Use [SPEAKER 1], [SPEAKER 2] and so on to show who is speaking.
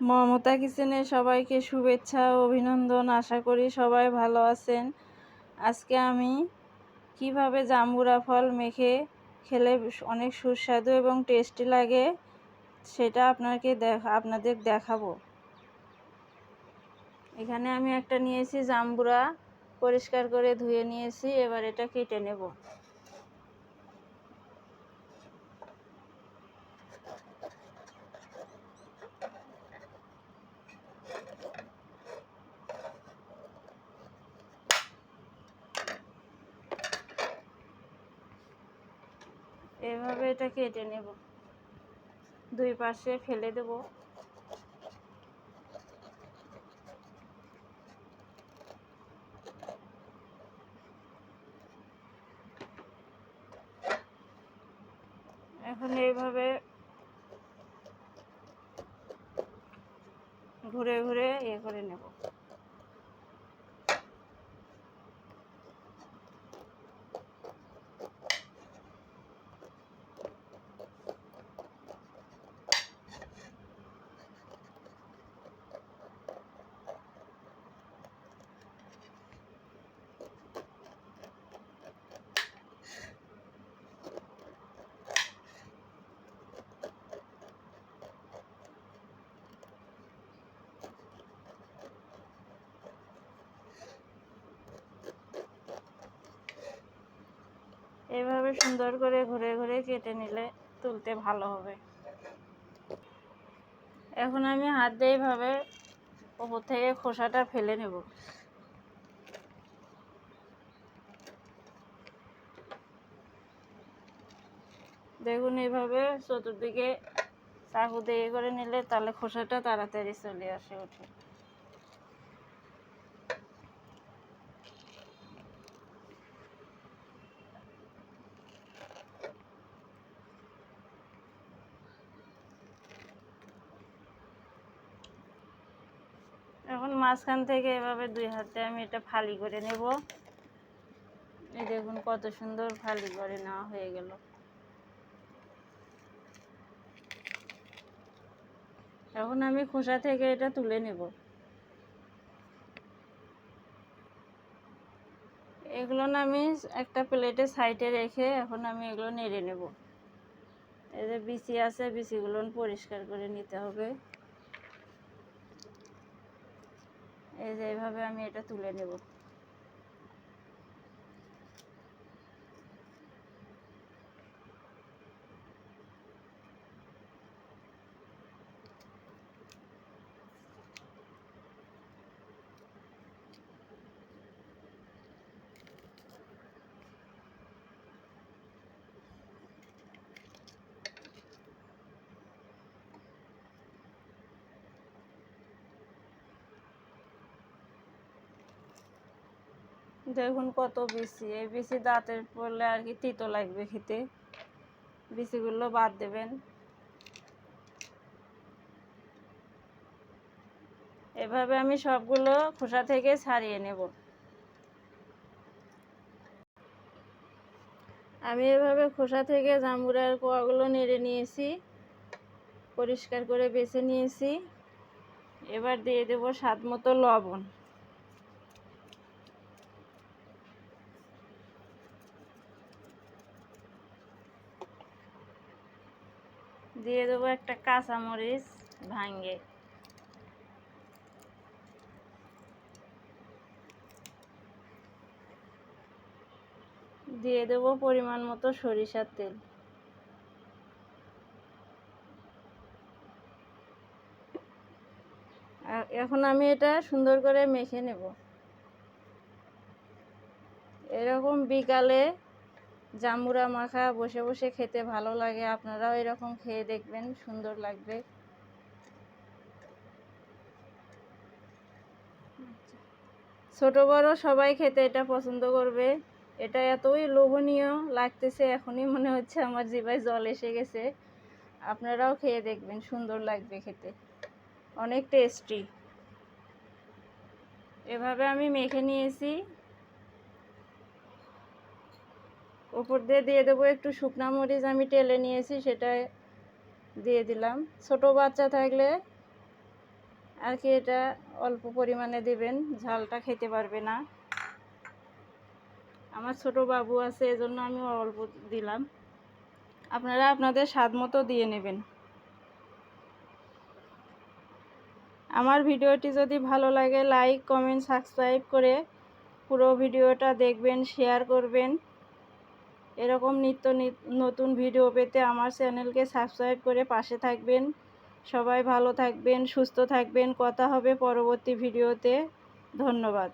[SPEAKER 1] মমতা কিচেনে সবাইকে শুভেচ্ছা ও অভিনন্দন। আশা করি সবাই ভালো আছেন। আজকে আমি কীভাবে জাম্বুরা ফল মেখে খেলে অনেক সুস্বাদু এবং টেস্টি লাগে সেটা আপনাকে দেখা আপনাদের দেখাবো। এখানে আমি একটা নিয়েছি জাম্বুরা, পরিষ্কার করে ধুয়ে নিয়েছি, এবার এটা কেটে নেব। এভাবে এটা কেটে নেব। দুই পাশে ফেলে দেব। এখন এইভাবে ঘুরে ঘুরে ইয়ে করে নেব। এভাবে সুন্দর করে ঘুরে ঘুরে কেটে নিলে তুলতে ভালো হবে। এখন আমি হাত দিয়ে এইভাবে ওপর থেকে খোসাটা ফেলে নেব। দেখুন এইভাবে চতুর্দিকে চাকু দিয়ে করে নিলে তাহলে খোসাটা তাড়াতাড়ি চলে আসে উঠে এখন মাঝখান থেকে এভাবে দুই হাতে আমি এটা ফালি করে নেব। এই দেখুন কত সুন্দর ফালি করে নেওয়া হয়ে গেল। এখন আমি খোসা থেকে এটা তুলে নেব। এগুলো না আমি একটা প্লেটে সাইডে রেখে এখন আমি এগুলো নেড়ে নেব। এই যে বিচি আছে, বিচিগুলো পরিষ্কার করে নিতে হবে। এই যে এইভাবে আমি এটা তুলে নেব। দেখুন কত বিচি। এই বিচি দাঁতের পড়লে আর কি তিতো লাগবে খেতে। বিচিগুলো বাদ দেবেন। এভাবে আমি সবগুলো খোসা থেকে ছাড়িয়ে নেব। আমি এভাবে খোসা থেকে জাম্বুরার কোয়াগুলো নেড়ে নিয়েছি। পরিষ্কার করে বেছে নিয়েছি। এবার দিয়ে দেব স্বাদ মতো লবণ। দিয়ে দেবো একটা কাঁচামরিচ ভাঙ্গে দিয়ে দেবো পরিমাণ মতো সরিষার তেল। এখন আমি এটা সুন্দর করে মেখে নেব। এরকম বিকালে জামুরা মাখা বসে বসে খেতে ভালো লাগে। আপনারাও এরকম খেয়ে দেখবেন, সুন্দর লাগবে। ছোট, বড় সবাই খেতে এটা পছন্দ করবে। এটা এতই লোভনীয় লাগতেছে, এখনই মনে হচ্ছে আমার জিভায় জল এসে গেছে। আপনারাও খেয়ে দেখবেন, সুন্দর লাগবে খেতে। অনেক টেস্টি এভাবে আমি মেখে নিয়েছি। উপর দিয়ে দিয়ে দেবো, একটু শুকনা মরিচ আমি টেলে নিয়েছি সেটা দিয়ে দিলাম। ছোট বাচ্চা থাকলে আর কি এটা অল্প পরিমাণে দেবেন, ঝালটা খেতে পারবে না। আমার ছোট বাবু আছে, এজন্য আমি অল্প দিলাম। আপনারা আপনাদের স্বাদ মতো দিয়ে নেবেন। আমার ভিডিওটি যদি ভালো লাগে, লাইক, কমেন্ট, সাবস্ক্রাইব করে পুরো ভিডিওটা দেখবেন, শেয়ার করবেন। এরকম নিত্য নতুন ভিডিও পেতে আমার চ্যানেলকে সাবস্ক্রাইব করে পাশে থাকবেন। সবাই ভালো থাকবেন, সুস্থ থাকবেন। কথা হবে পরবর্তী ভিডিওতে ধন্যবাদ।